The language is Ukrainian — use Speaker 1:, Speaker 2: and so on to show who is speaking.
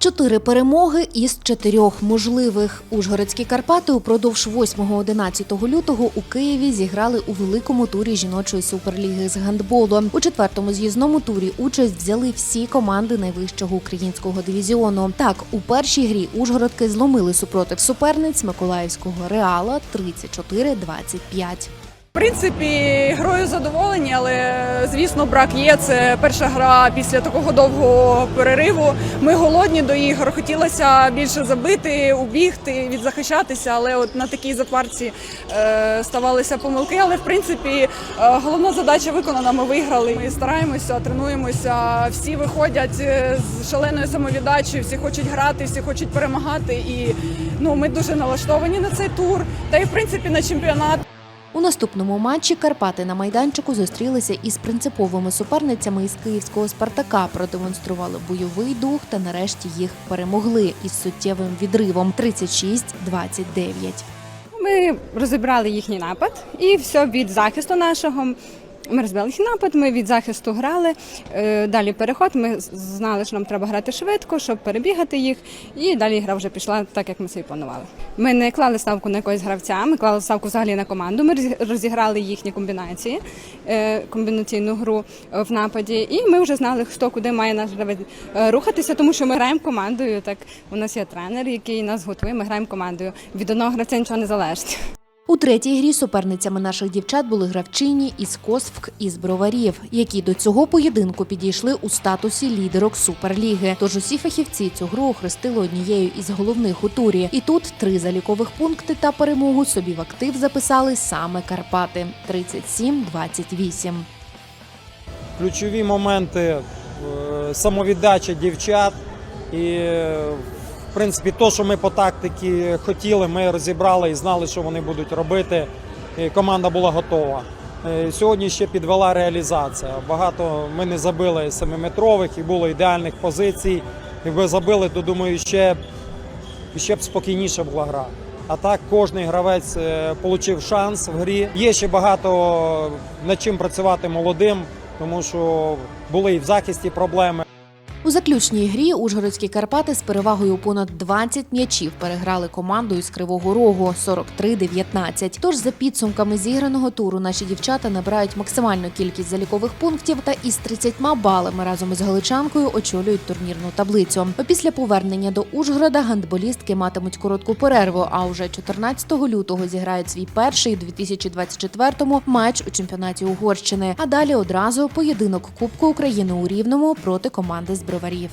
Speaker 1: Чотири перемоги із чотирьох можливих. Ужгородські Карпати упродовж 8-11 лютого у Києві зіграли у великому турі жіночої суперліги з гандболу. У четвертому з'їзному турі участь взяли всі команди найвищого українського дивізіону. Так, у першій грі Ужгородки зломили супротив суперниць Миколаївського Реала 34-25.
Speaker 2: Принципі, грою задоволені, але звісно, брак є. Це перша гра після такого довгого перериву. Ми голодні до ігор. Хотілося більше забити, убігти, відзахищатися, але от на такій запарці е, ставалися помилки. Але в принципі, е, головна задача виконана. Ми виграли. Ми стараємося, тренуємося. Всі виходять е, з шаленою самовіддачею, всі хочуть грати, всі хочуть перемагати. І ну ми дуже налаштовані на цей тур. Та й в принципі на чемпіонат.
Speaker 1: У наступному матчі Карпати на майданчику зустрілися із принциповими суперницями із київського Спартака, продемонстрували бойовий дух та нарешті їх перемогли із суттєвим відривом 36-29.
Speaker 3: Ми розібрали їхній напад і все від захисту нашого. Ми розбили їхній напад, ми від захисту грали. Е, Далі переход. Ми знали, що нам треба грати швидко, щоб перебігати їх. І далі гра вже пішла так, як ми собі планували. Ми не клали ставку на якогось гравця, ми клали ставку взагалі на команду. Ми розіграли їхні комбінації, е, комбінаційну гру е, в нападі. І ми вже знали, хто куди має наш гравець рухатися, тому що ми граємо командою. Так у нас є тренер, який нас готує. Ми граємо командою. Від одного гравця нічого не залежить.
Speaker 1: У третій грі суперницями наших дівчат були гравчині із Косвк із Броварів, які до цього поєдинку підійшли у статусі лідерок суперліги. Тож усі фахівці цю гру охрестили однією із головних у турі. І тут три залікових пункти та перемогу собі в актив записали саме Карпати 37-28.
Speaker 4: ключові моменти е, самовіддача дівчат. І, е, принципі, то, що ми по тактиці хотіли, ми розібрали і знали, що вони будуть робити. Команда була готова. Е, Сьогодні ще підвела реалізація. Багато ми не забили семиметрових і було ідеальних позицій. Якби забили, то думаю, ще, ще б спокійніше була гра. А так кожний гравець отримав шанс в грі. Є ще багато над чим працювати молодим, тому що були і в захисті проблеми.
Speaker 1: У заключній грі Ужгородські Карпати з перевагою понад 20 м'ячів переграли команду із Кривого Рогу 43-19. Тож за підсумками зіграного туру наші дівчата набирають максимальну кількість залікових пунктів та із 30 балами разом із галичанкою очолюють турнірну таблицю. Опісля повернення до Ужгорода гандболістки матимуть коротку перерву. А уже 14 лютого зіграють свій перший у 2024-му матч у чемпіонаті Угорщини. А далі одразу поєдинок Кубку України у Рівному проти команди з Броварів.